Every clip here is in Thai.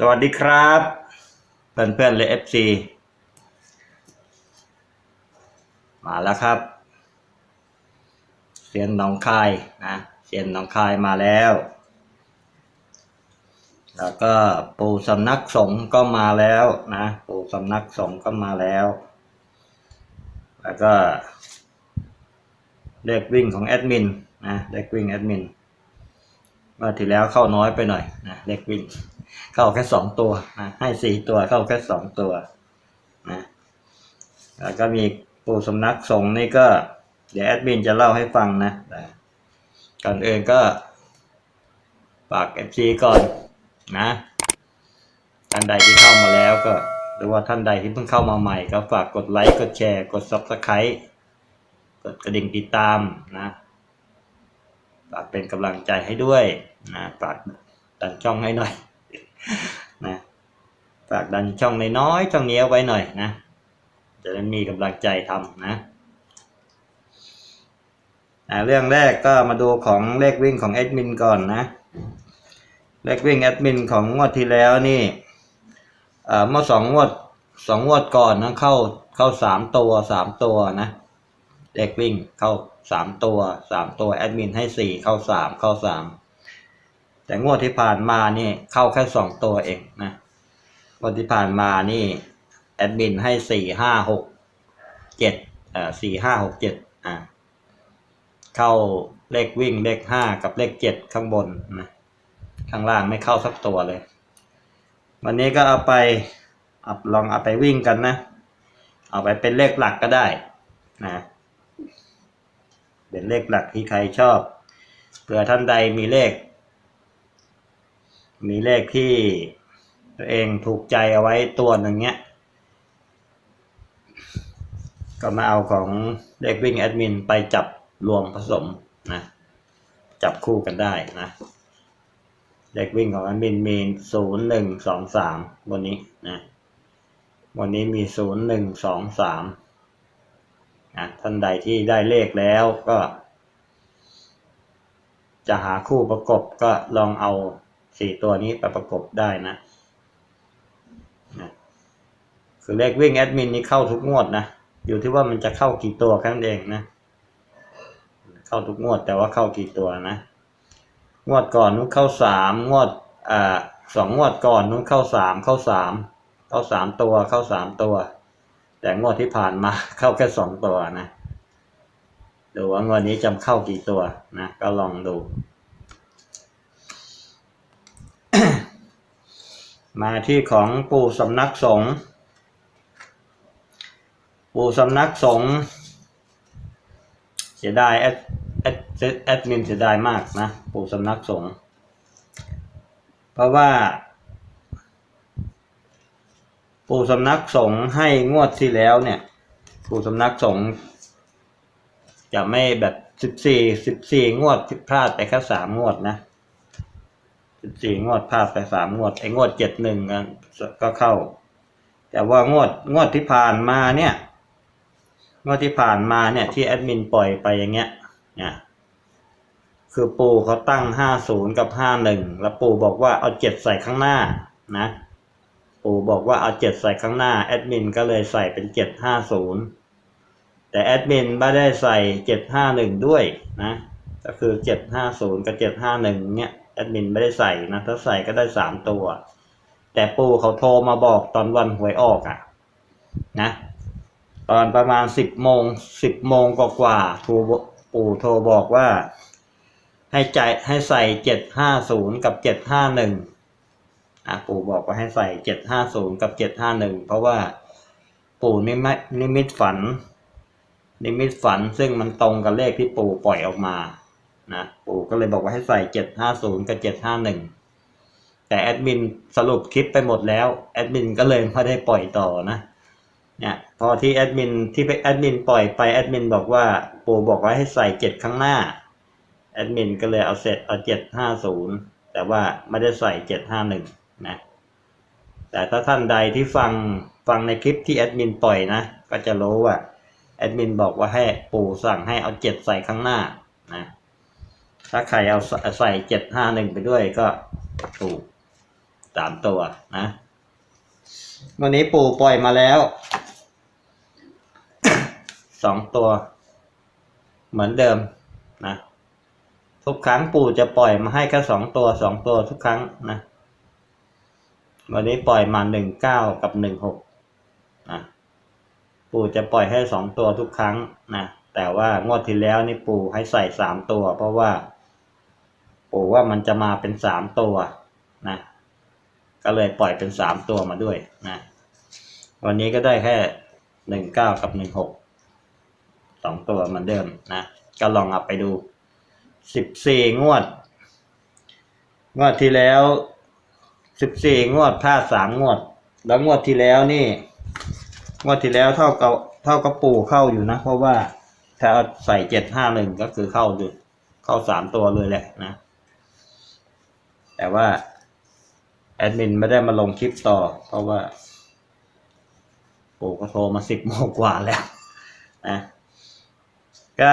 สวัสดีครับเพื่อนเพื่อนๆเลย FC มาแล้วครับเสียนหนองคายนะเสียนหนองคายมาแล้ว แล้วก็ปู่สำนักสงฆ์ก็มาแล้วนะปู่สำนักสงฆ์ก็มาแล้ว แล้วก็เลขวิ่งของแอดมินนะเลขวิ่งแอดมินเมื่อที่แล้วเข้าน้อยไปหน่อยนะเลขวิ่ง เข้าแค่สองตัวนะให้สี่ตัวเข้าแค่สองตัวนะแล้วก็มีปู่สำนักสงฆ์นี่ก็ เดี๋ยวแอดมินจะเล่าให้ฟังนะก่อนอื่นก็ฝากเอฟซีก่อนนะท่านใดที่เข้ามาแล้วก็ หรือว่าท่านใดที่เพิ่งเข้ามาใหม่ก็ฝากกดไลค์กดแชร์กด subscribe กดกระดิ่งติดตามนะฝากเป็นกำลังใจให้ด้วยนะฝากดันช่องให้หน่อย นะฝากดันช่องน้อยๆช่องนี้เอาไว้หน่อยนะ จะได้มีกำลังใจทำนะอ่าเรื่องแรกก็มาดูของเลขวิ่งของแอดมินก่อนนะ เลขวิ่งแอดมินของงวดที่แล้วนี่เอ่อเมื่อสองงวดสองงวดก่อนนะเข้าเข้าสามตัวสามตัวนะเลขวิ่งเข้าสามตัวสามตัวแอดมินให้สี่เข้าสามเข้าสาม แต่งวดที่ผ่านมานี่เข้าแค่สองตัวเองนะงวดที่ผ่านมานี่แอดมินให้สี่ห้าหกเจ็ดเอ่อสี่ห้าหกเจ็ดอ่าเข้าเลขวิ่งเลขห้ากับเลขเจ็ดข้างบนนะข้างล่างไม่เข้าสักตัวเลย วันนี้ก็เอาไปเอาลองเอาไปวิ่งกันนะ เอาไปเป็นเลขหลักก็ได้นะเป็นเลขหลักที่ใครชอบเผื่อท่านใดมีเลข มีเลขที่ตัวเองถูกใจเอาไว้ตัวหนึ่งเนี้ย ก็มาเอาของเลขวิ่งแอดมินไปจับรวมผสมนะจับคู่กันได้นะเลขวิ่งของแอดมินมีศูนย์หนึ่งสองสามวันนี้นะวันนี้มีศูนย์หนึ่งสองสามนะท่านใดที่ได้เลขแล้วก็ จะหาคู่ประกบก็ลองเอา สี่ตัวนี้ไปประกบได้นะนะคือเลขวิ่งแอดมินนี่เข้าทุกงวดนะ อยู่ที่ว่ามันจะเข้ากี่ตัวแค่นั้นเองนะ เข้าทุกงวดแต่ว่าเข้ากี่ตัวนะ งวดก่อนนู้นเข้าสามงวดอ่าสองงวดก่อนนู้นเข้าสามเข้าสามเข้าสามตัวเข้าสามตัว แต่งวดที่ผ่านมาเข้าแค่สองตัวนะดูว่างวดนี้จำเข้ากี่ตัวนะ ก็ลองดู มาที่ของปู่สำนักสงฆ์ปู่สำนักสงฆ์เสียดายแอดแอดแอดมินเสียดายมากนะปู่สำนักสงฆ์เพราะว่าปู่สำนักสงฆ์ให้งวดที่แล้วเนี่ยปู่สำนักสงฆ์จะไม่แบบสิบสี่สิบสี่งวดพลาดไปแค่สามงวดนะ สิบสี่งวดพลาดไปสามงวดไอ้งวดเจ็ดหนึ่งก็เข้า แต่ว่างวดงวดที่ผ่านมาเนี่ย งวดที่ผ่านมาเนี่ยที่แอดมินปล่อยไปอย่างเงี้ยเนี่ยคือปู่เขาตั้งห้าศูนย์กับห้าหนึ่งแล้วปู่บอกว่าเอาเจ็ดใส่ข้างหน้านะ ปู่บอกว่าเอาเจ็ดใส่ข้างหน้าแอดมินก็เลยใส่เป็นเจ็ดห้าศูนย์แต่แอดมินไม่ได้ใส่เจ็ดห้าหนึ่งด้วยนะ ก็คือเจ็ดห้าศูนย์กับเจ็ดห้าหนึ่งเนี่ย แอดมินไม่ได้ใส่นะ ถ้าใส่ก็ได้สามตัว แต่ปู่เขาโทรมาบอกตอนวันหวยออกอะ่ะ นะ ตอนประมาณสิบโมงสิบโมงกว่าๆโทรปู่โทรบอกว่า ให้ใจให้ใส่เจ็ดห้าศูนย์กับเจ็ดห้าหนึ่งอะปู่บอกว่าให้ใส่เจ็ดห้าศูนย์กับเจ็ดห้าหนึ่งเพราะว่าปู่นิมิตนิมิตฝัน นิมิตฝันซึ่งมันตรงกับเลขที่ปู่ปล่อยออกมา นะปู่ก็เลยบอกว่าให้ใส่เจ็ดห้าศูนย์กับเจ็ดห้าหนึ่งแต่แอดมินสรุปคลิปไปหมดแล้วแอดมินก็เลยไม่ได้ปล่อยต่อนะเนี่ยพอที่แอดมินที่แอดมินปล่อยไปแอดมินบอกว่าปู่บอกว่าให้ใส่เจ็ดข้างหน้าแอดมินก็เลยเอาเสร็จเอาเจ็ดห้าศูนย์แต่ว่าไม่ได้ใส่เจ็ดห้าหนึ่งนะแต่ถ้าท่านใดที่ฟังฟังในคลิปที่แอดมินปล่อยนะก็จะรู้ว่าแอดมินบอกว่าให้ปู่สั่งให้เอาเจ็ดใส่ข้างหน้านะ ถ้าใครเอาใส่เจ็ดห้าหนึ่งไปด้วยก็ถูกสามตัวนะวันนี้ปู่ปล่อยมาแล้วสองตัว เหมือนเดิมนะทุกครั้งปู่จะปล่อยมาให้แค่สองตัวสองตัวทุกครั้งนะวันนี้ปล่อยมาหนึ่งเก้ากับหนึ่งหกนะปู่จะปล่อยให้สองตัวทุกครั้งนะแต่ว่างวดที่แล้วนี่ปู่ให้ใส่สามตัว เพราะว่า ปู่ว่ามันจะมาเป็นสามตัวนะ ก็เลยปล่อยเป็นสามตัวมาด้วยนะ วันนี้ก็ได้แค่หนึ่งเก้ากับหนึ่งหกสองตัวเหมือนเดิมนะ ก็ลองเอาไปดูสิบสี่งวด งวดที่แล้วสิบสี่งวดพลาดสามงวด แล้วงวดที่แล้วนี่ งวดที่แล้วเท่ากับเท่ากับปู่เข้าอยู่นะ เพราะว่าถ้าเอาใส่เจ็ดห้าหนึ่งก็คือเข้าอยู่เข้าสามตัวเลยแหละนะ แต่ว่าแอดมินไม่ได้มาลงคลิปต่อ เพราะว่าปู่ก็โทรมาสิบโมงกว่าแล้วนะก็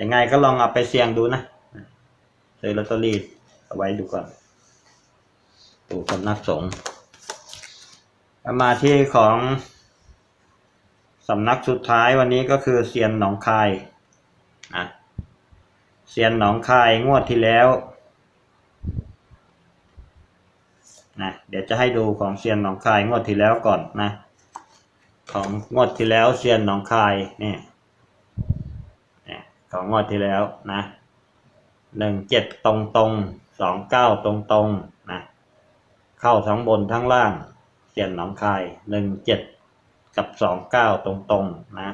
ยังไงก็ลองเอาไปเสี่ยงดูนะซื้อลอตเตอรี่เอาไว้ดูก่อนปู่สำนักสงฆ์มาที่ของสำนักสุดท้ายวันนี้ก็คือเซียนหนองคายนะเซียนหนองคายงวดที่แล้ว นะเดี๋ยวจะให้ดูของเซียนหนองคายงวดที่แล้วก่อนนะ ของงวดที่แล้วเซียนหนองคายนี่เนี่ยของงวดที่แล้วนะหนึ่งเจ็ดตรงตรงสองเก้าตรงตรงนะเข้าทั้งบนทั้งล่างเซียนหนองคายหนึ่งเจ็ดกับสองเก้าตรงตรงนะ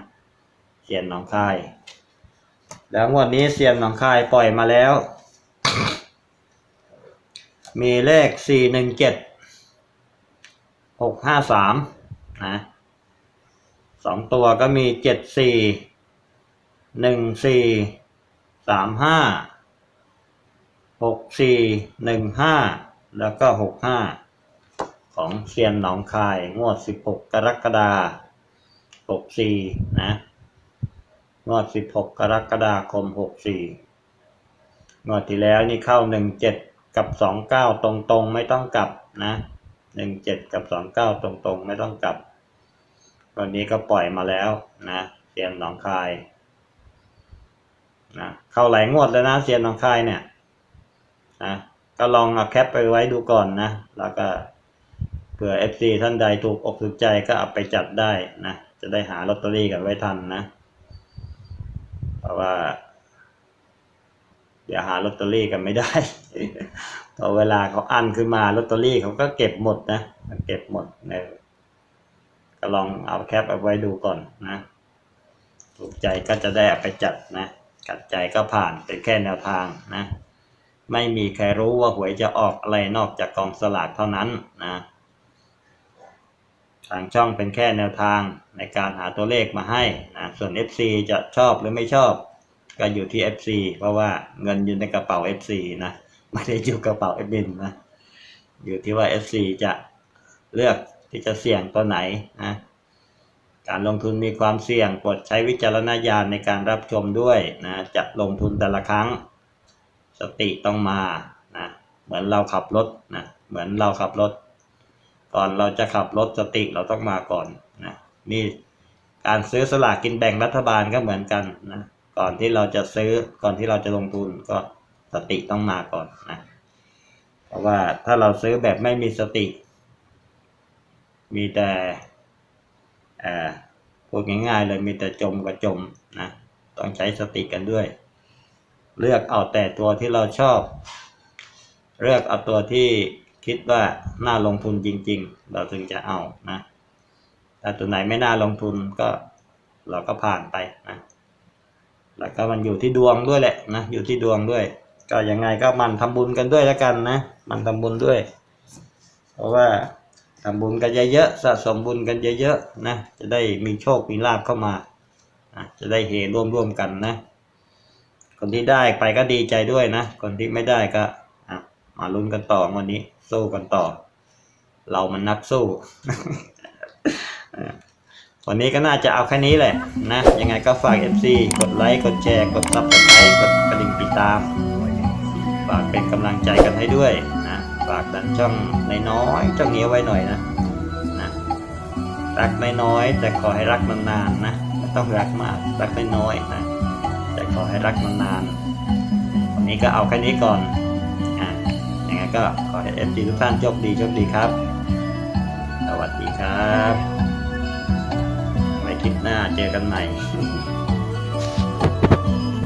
เซียนหนองคาย แล้วงวดนี้เซียนหนองคายปล่อยมาแล้ว มีเลข 417 653 นะสองตัวก็มี 74 14 35 64 15 แล้วก็ 65 ของเซียนหนองคาย งวด 16 กรกฎาคม64 นะ งวด 16 กรกฎาคม 64 งวดที่แล้วนี่เข้า 17 กับสองเก้าตรงๆ ไม่ต้องกลับนะหนึ่งเจ็ดกับสองเก้าตรงๆ ไม่ต้องกลับ วันนี้ก็ปล่อยมาแล้วนะเซียนหนองคายนะเข้าหลายงวดแล้วนะเซียนหนองคายเนี่ยนะก็ลองเอาแคปไปไว้ดูก่อนนะแล้วก็เผื่อ FC ท่านใดถูกอกถูกใจก็เอาไปจัดได้นะจะได้หาลอตเตอรี่กันไว้ทันนะ เพราะว่า เดี๋ยวหาลอตเตอรี่กันไม่ได้พอเวลาเขาอั้นขึ้นมาลอตเตอรี่เขาก็เก็บหมดนะเก็บหมดเนยก็ลองเอาแคปเอาไว้ดูก่อนนะถูกใจก็จะได้เอาไปจัดนะกัดใจก็ผ่านเป็นแค่แนวทางนะไม่มีใครรู้ว่าหวยจะออกอะไรนอกจากกองสลากเท่านั้นนะทางช่องเป็นแค่แนวทางในการหาตัวเลขมาให้นะส่วน FC จะชอบหรือไม่ชอบ ก็อยู่ที่ FC เพราะว่าเงินอยู่ในกระเป๋า FC นะไม่ได้อยู่กระเป๋า f อ n นะอยู่ที่ว่า FC จะเลือกที่จะเสี่ยงตัวไหนนะการลงทุนมีความเสี่ยงโปรดใช้วิจารณญาณในการรับชมด้วยนะจะลงทุนแต่ละครั้ง สติต้องมานะเหมือนเราขับรถนะเหมือนเราขับรถ ก่อนเราจะขับรถสติเราต้องมาก่อนนะนี่การซื้อสลากกินแบ่งรัฐบาลก็เหมือนกันนะ ก่อนที่เราจะซื้อก่อนที่เราจะลงทุนก็สติต้องมาก่อนนะเพราะว่าถ้าเราซื้อแบบไม่มีสติ มีแต่เอ่อพูดง่ายๆเลยมีแต่จมกับจมนะต้องใช้สติกันด้วย เลือกเอาแต่ตัวที่เราชอบ เลือกเอาตัวที่คิดว่าน่าลงทุนจริง ๆ เราถึงจะเอานะถ้าตัวไหนไม่น่าลงทุนก็เราก็ผ่านไปนะ แล้วก็มันอยู่ที่ดวงด้วยแหละนะอยู่ที่ดวงด้วย ก็ยังไงก็มันทำบุญกันด้วยแล้วกันนะมันทำบุญด้วย เพราะว่าทำบุญกันเยอะๆสะสมบุญกันเยอะๆนะจะได้มีโชคมีลาภเข้ามาจะได้เฮร่วมๆกันนะ คนที่ได้ไปก็ดีใจด้วยนะ คนที่ไม่ได้ก็มาลุ้นกันต่อวันนี้สู้กันต่อ เรามันนักสู้ วันนี้ก็น่าจะเอาแค่นี้แหละนะ ยังไงก็ฝาก FC กดไลค์ กดแชร์ กดซับสไครต์กดกระดิ่งติดตาม ฝากเป็นกำลังใจกันให้ด้วยนะ ฝากดันช่องน้อยๆช่องนี้ไว้หน่อยนะนะรักน้อยๆแต่ขอให้รักนานๆนะไม่ต้องรักมาก รักน้อยๆนะ แต่ขอให้รักนานๆวันนี้ก็เอาแค่นี้ก่อนอะยังไงก็ขอให้เอฟซีทุกท่านโชคดีโชคดีครับ สวัสดีครับ ลิปหน้าเจอกันใหม่